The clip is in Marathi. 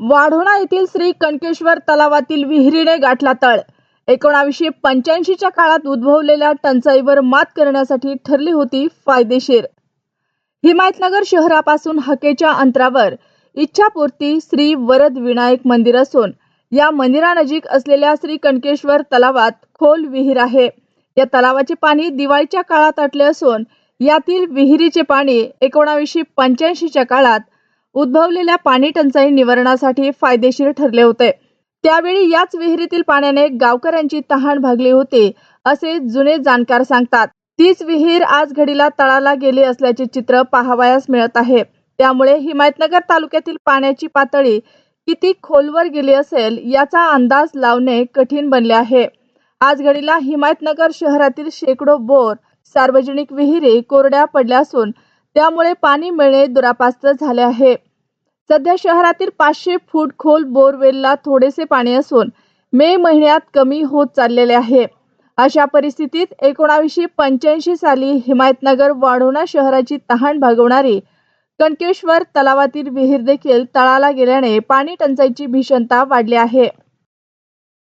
वाढोणा येथील श्री कणकेश्वर तलावातील विहिरीने गाठला तळ. एकोणावीसशे पंच्याऐंशीच्या काळात उद्भवलेल्या टंचाईवर मात करण्यासाठी ठरली होती फायदेशीर. हिमायतनगर शहरापासून हकेच्या अंतरावर इच्छापूर्ती श्री वरद विनायक मंदिर असून या मंदिरानजीक असलेल्या श्री कणकेश्वर तलावात खोल विहीर आहे. या तलावाचे पाणी दिवाळीच्या काळात आटले असून यातील विहिरीचे पाणी एकोणावीसशे पंच्याऐंशीच्या काळात उद्भवलेल्या पाणी टंचाई निवारणासाठी फायदेशीर ठरले होते. त्यावेळी याच विहिरीतील पाण्याने गावकऱ्यांची तहान भागली होती असे जुने जाणकार सांगतात. तीच विहीर आज घडीला तळाला गेली असल्याचे चित्र पाहावयास मिळत आहे. त्यामुळे हिमायतनगर तालुक्यातील पाण्याची पातळी किती खोलवर गेली असेल याचा अंदाज लावणे कठीण बनले आहे. आज घडीला हिमायतनगर शहरातील शेकडो बोर सार्वजनिक विहिरी कोरड्या पडल्या असून त्यामुळे पाणी मिळणे दुरापास्त झाले आहे. सध्या शहरातील पाचशे फूट खोल बोरवेलला थोडेसे पाणी असून मे महिन्यात कमी होत चाललेले आहे. अशा परिस्थितीत एकोणावीसशे पंच्याऐंशी साली हिमायतनगर वाढोणा शहराची तहान भागवणारी कणकेश्वर तलावातील विहीर देखील तळाला गेल्याने पाणी टंचाईची भीषणता वाढली आहे.